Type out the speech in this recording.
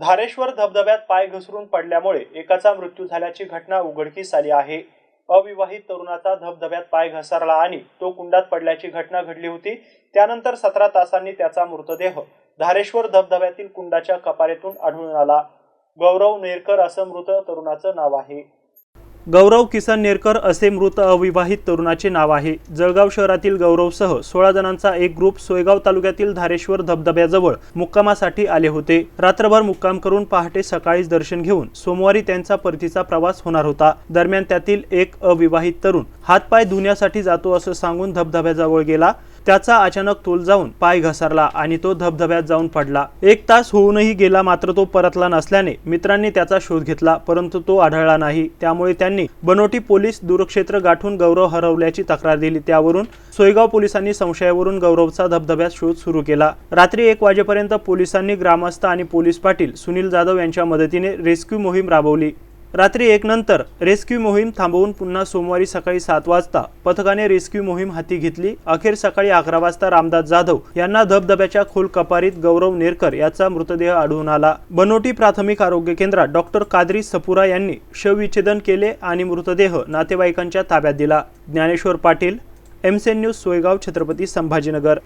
धारेश्वर धबधब्यात पाय घसरून पडल्यामुळे एकाचा मृत्यू झाल्याची घटना उघडकीस आली आहे. अविवाहित तरुणाचा धबधब्यात पाय घसरला आणि तो कुंडात पडल्याची घटना घडली होती. त्यानंतर सतरा तासांनी त्याचा मृतदेह धारेश्वर धबधब्यातील कुंडाच्या कपारीतून आढळून आला. गौरव नेरकर असं मृत तरुणाचं नाव आहे. गौरव किसन नेरकर असे मृत अविवाहित तरुणाचे नाव आहे. जळगाव शहरातील गौरवसह सोळा जणांचा एक ग्रुप सोयगाव तालुक्यातील धारेश्वर धबधब्याजवळ मुक्कामासाठी आले होते. रात्रभर मुक्काम करून पहाटे सकाळीच दर्शन घेऊन सोमवारी त्यांचा परतीचा प्रवास होणार होता. दरम्यान त्यातील एक अविवाहित तरुण हातपाय धुण्यासाठी जातो असं सांगून धबधब्याजवळ गेला. त्याचा अचानक तोल जाऊन पाय घसरला आणि तो धबधब्यात जाऊन पडला. एक तास होऊनही गेला मात्र तो परतला नसल्याने मित्रांनी त्याचा शोध घेतला परंतु तो आढळला नाही. त्यामुळे त्यांनी बनोटी पोलीस दूरक्षेत्र गाठून गौरव हरवल्याची तक्रार दिली. त्यावरून सोयगाव पोलिसांनी संशयावरून गौरवचा धबधब्यात शोध सुरू केला. रात्री एक वाजेपर्यंत पोलिसांनी ग्रामस्थ आणि पोलीस पाटील सुनील जाधव यांच्या मदतीने रेस्क्यू मोहीम राबवली. रात्री एक नंतर रेस्क्यू मोहीम थांबवून पुन्हा सोमवारी सकाळी सात वाजता पथकाने रेस्क्यू मोहीम हाती घेतली. अखेर सकाळी अकरा वाजता रामदास जाधव यांना धबधब्याच्या खोल कपारीत गौरव नेरकर याचा मृतदेह आढळून आला. बनोटी प्राथमिक आरोग्य केंद्रात डॉक्टर कादरी सपुरा यांनी शवविच्छेदन केले आणि मृतदेह नातेवाईकांच्या ताब्यात दिला. ज्ञानेश्वर पाटील एमसेन न्यूज सोयगाव छत्रपती संभाजीनगर.